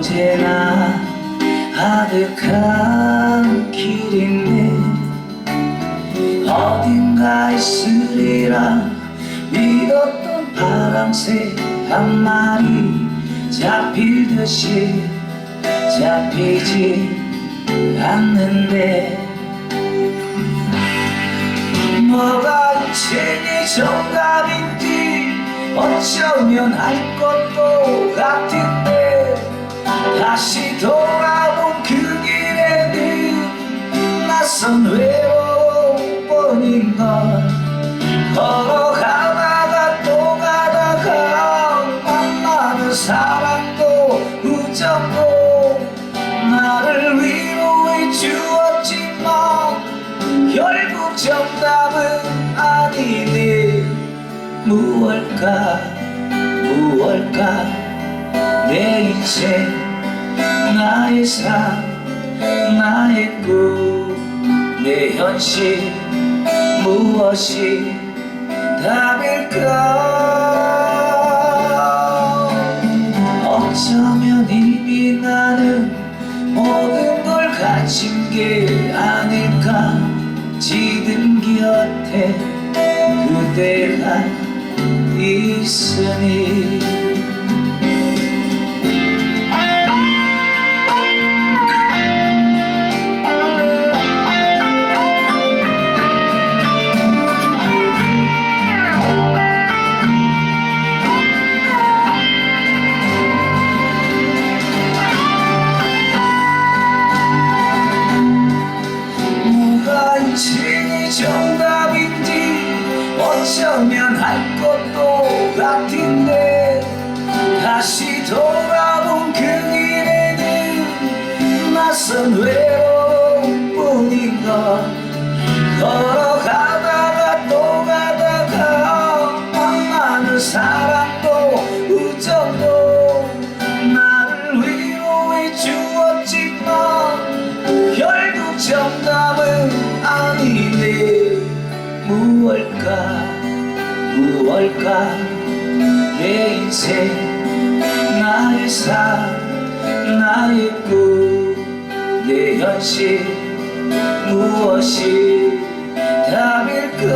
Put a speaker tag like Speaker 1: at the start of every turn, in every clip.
Speaker 1: 언제나 아득한 길인데 어딘가 있으리라 믿었던 파랑새 한 마리 잡힐 듯이 잡히지 않는데 뭐가 인생의 정답인지 어쩌면 알 것도 같은데 다시 돌아온 그 길에는 낯선 외로움뿐인 걸 걸어가다가 또 가다가 만나는 사랑도 우정도 나를 위로해 주었지만 결국 정답은 아니네. 무얼까? 무얼까? 내 인생 나의 삶 나의 꿈 내 현실 무엇이 답일까? 어쩌면 이미 나는 모든 걸 가진 게 아닐까? 지금 곁에 그대가 있으니 무얼까? 내 인생 나의 삶 나의 꿈내 현실 무엇이 답일까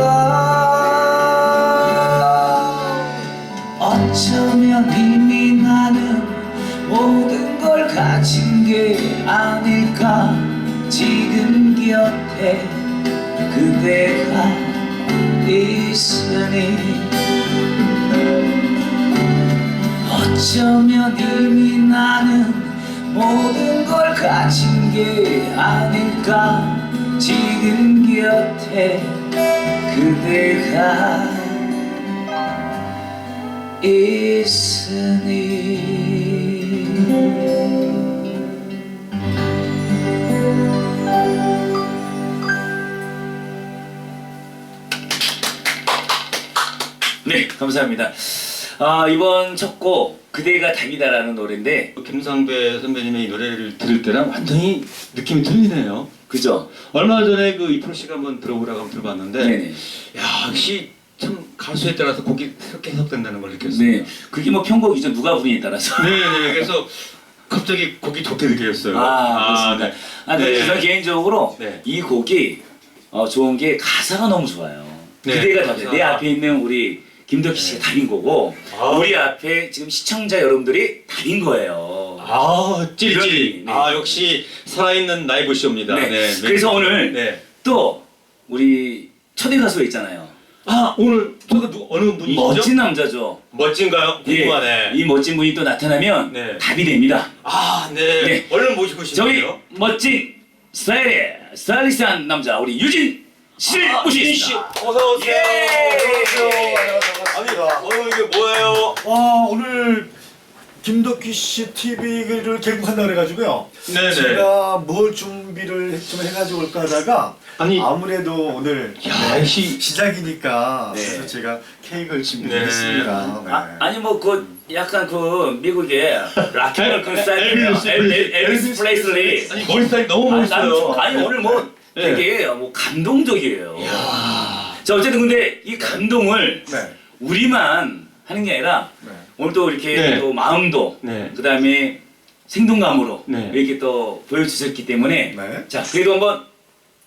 Speaker 1: 어쩌면 이미 나는 모든 걸 가진 게 아닐까? 지금 곁에 그대가 있으니 어쩌면 이미 나는 모든 걸 가진 게 아닐까? 지금 곁에 그대가 있으니. 네 감사합니다 아 이번 첫 곡 그대가 답이다라는 노래인데
Speaker 2: 김상배 선배님의 노래를 들을 때랑 완전히 느낌이 틀리네요.
Speaker 1: 그죠?
Speaker 2: 얼마 전에 그 이프로 씨가 한번 들어보라고 한번 들어봤는데
Speaker 1: 네네
Speaker 2: 야 역시 참 가수에 따라서 곡이 새롭게 해석된다는
Speaker 1: 걸네
Speaker 2: 느꼈습니다.
Speaker 1: 그게 뭐 편곡이죠 누가 부르냐에 따라서
Speaker 2: 네 네 그래서 갑자기 곡이 좋게 느껴졌어요.
Speaker 1: 아, 그렇습니다.
Speaker 2: 네.
Speaker 1: 아, 근데
Speaker 2: 네.
Speaker 1: 저는 개인적으로
Speaker 2: 네.
Speaker 1: 이 곡이 어, 좋은 게 가사가 너무 좋아요.
Speaker 2: 네,
Speaker 1: 그대가. 답이야. 내 앞에 있는 우리 김덕희 씨가 답인 거고
Speaker 2: 아.
Speaker 1: 우리 앞에 지금 시청자 여러분들이 답인 거예요.
Speaker 2: 아 찌릿찌릿.
Speaker 1: 네.
Speaker 2: 아 역시 살아있는 라이브 쇼입니다.
Speaker 1: 네.
Speaker 2: 네.
Speaker 1: 그래서 오늘
Speaker 2: 네.
Speaker 1: 또 우리 초대 가수가 있잖아요.
Speaker 2: 아 오늘 저거 누, 어느 분이시죠?
Speaker 1: 멋진 남자죠.
Speaker 2: 멋진가요? 궁금하네.
Speaker 1: 예, 이 멋진 분이 또 나타나면
Speaker 2: 네.
Speaker 1: 답이 됩니다.
Speaker 2: 아 네.
Speaker 1: 네.
Speaker 2: 얼른 모시고
Speaker 1: 저희
Speaker 2: 싶은데요.
Speaker 1: 멋진 스타일의 스타일리스트한 남자 우리 유진
Speaker 2: 아,
Speaker 1: 모시겠습니다.
Speaker 2: 어서 오세요.
Speaker 1: 예.
Speaker 2: 아니 오늘 이게 뭐예요?
Speaker 3: 와 오늘 김덕기 씨 TV를 개국한다 그래가지고요.
Speaker 2: 네네.
Speaker 3: 제가 뭘 준비를 좀 해가지고 올까 하다가
Speaker 2: 아니.
Speaker 3: 아무래도 오늘
Speaker 2: 야,
Speaker 3: 네,
Speaker 2: 시-
Speaker 3: 시작이니까
Speaker 1: 네.
Speaker 3: 그래서 제가 케이크를
Speaker 2: 네.
Speaker 3: 준비했습니다. 네.
Speaker 1: 아, 아니 뭐 그 약간 그 미국의 락앤롤 그 스타일
Speaker 2: 엘비스
Speaker 1: 엘- 엘비스 프레이슬리
Speaker 2: 아니 머리 스타일 너무
Speaker 1: 아니,
Speaker 2: 멋있어요.
Speaker 1: 좀- 아니 오늘 뭐 되게 뭐 감동적이에요. 자 어쨌든 근데 이 감동을
Speaker 3: 네.
Speaker 1: 우리만 하는 게 아니라
Speaker 3: 네.
Speaker 1: 오늘 또 이렇게
Speaker 2: 네.
Speaker 1: 또 마음도
Speaker 2: 네.
Speaker 1: 그다음에 생동감으로
Speaker 2: 네.
Speaker 1: 이렇게 또 보여주셨기 때문에
Speaker 3: 네.
Speaker 1: 자 그래도 한번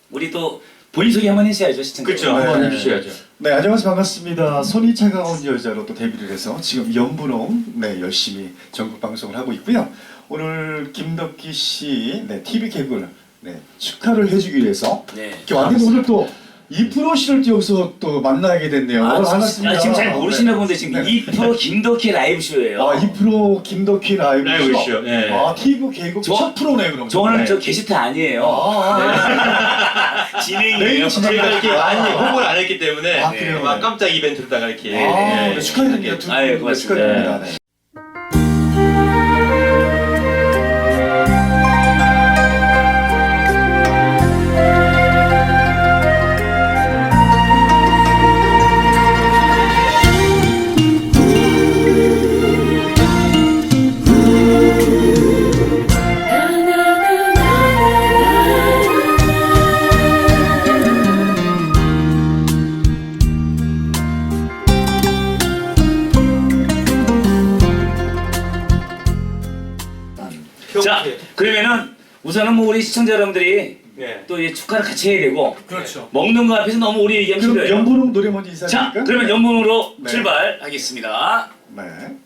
Speaker 1: 우리 또 본인 소개 한번 해주셔야죠 시청자.
Speaker 2: 그렇죠.
Speaker 3: 네.
Speaker 2: 한번 해주셔야죠.
Speaker 3: 네, 안녕하세요. 반갑습니다. 손이 차가운 여자로 또 데뷔를 해서 지금 연분홍 네, 열심히 전국 방송을 하고 있고요. 오늘 김덕기 씨 네, TV 개그를 네, 축하를 해주기 위해서
Speaker 1: 네.
Speaker 3: 이렇게 왔는데 오늘 또 이프로 씨를 또 여기서 또 만나게 됐네요.
Speaker 1: 아,
Speaker 3: 반갑습니다.
Speaker 1: 아, 지금 잘 모르시나 본데 지금
Speaker 3: 네.
Speaker 1: 이 프로 김덕희 라이브 쇼예요.
Speaker 3: 아, 이프로 김덕기 라이브
Speaker 2: 라이브
Speaker 3: 쇼.
Speaker 2: 쇼, 예.
Speaker 3: 아, TV 개그
Speaker 1: 저-
Speaker 3: 첫 프로네 그럼.
Speaker 1: 저는
Speaker 3: 네.
Speaker 1: 저 게스트 아니에요.
Speaker 3: 아, 아,
Speaker 1: 진행이에요.
Speaker 3: 네, 진행.
Speaker 2: 제가 이렇게
Speaker 3: 아.
Speaker 2: 많이 홍보를 안 했기 때문에
Speaker 3: 아, 그래요?
Speaker 2: 막 깜짝 이벤트로다가 이렇게
Speaker 3: 아,
Speaker 2: 예,
Speaker 3: 네, 축하드립니다. 분
Speaker 1: 고맙습니다.
Speaker 3: 축하드립니다. 네.
Speaker 1: 자 그러면은 우선은 뭐 우리 시청자 여러분들이
Speaker 2: 네.
Speaker 1: 또이 축하를 같이 해야 되고
Speaker 3: 그렇죠.
Speaker 1: 먹는 거 앞에서 너무 우리 얘기하면
Speaker 3: 그럼. 연분홍 노래 먼저
Speaker 1: 자
Speaker 3: 인사드릴까요?
Speaker 1: 그러면 연문으로
Speaker 3: 네.
Speaker 1: 출발하겠습니다.
Speaker 3: 네. 네,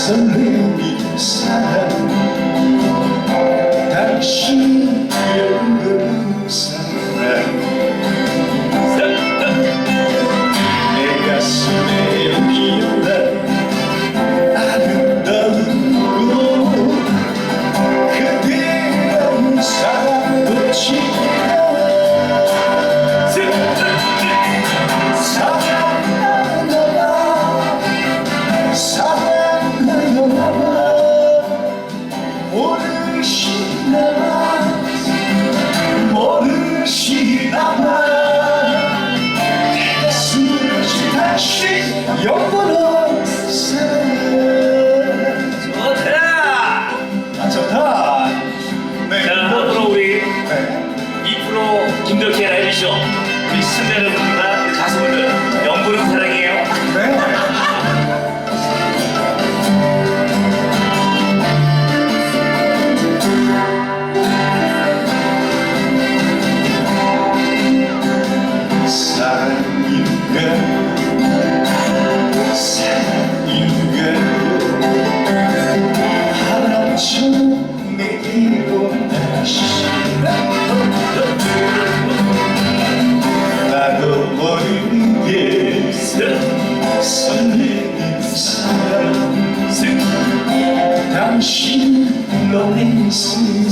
Speaker 3: Some 4分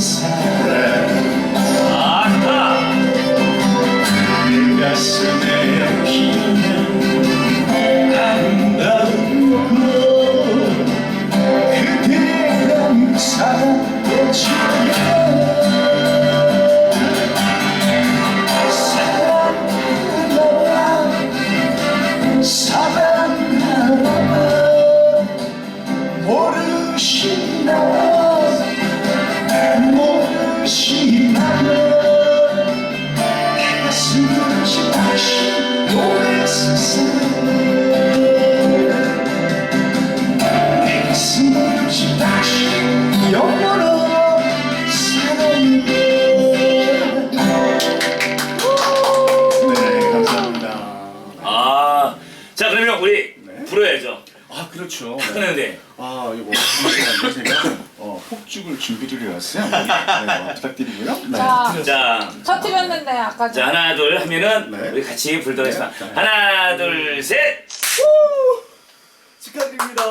Speaker 3: 사랑 아 네
Speaker 1: 아, 자 그러면 우리
Speaker 3: 네.
Speaker 1: 불어야죠.
Speaker 3: 아 그렇죠
Speaker 1: 탁 끊는데
Speaker 3: 아 이거 준비를 해왔어요. 네, 네, 부탁드리고요. 네.
Speaker 4: 자,
Speaker 1: 자,
Speaker 4: 터트렸는데 아까
Speaker 1: 자 하나 둘 하면은
Speaker 3: 네.
Speaker 1: 우리 같이 불더겠습니다.
Speaker 3: 네, 네.
Speaker 1: 하나 둘 셋. 축하드립니다.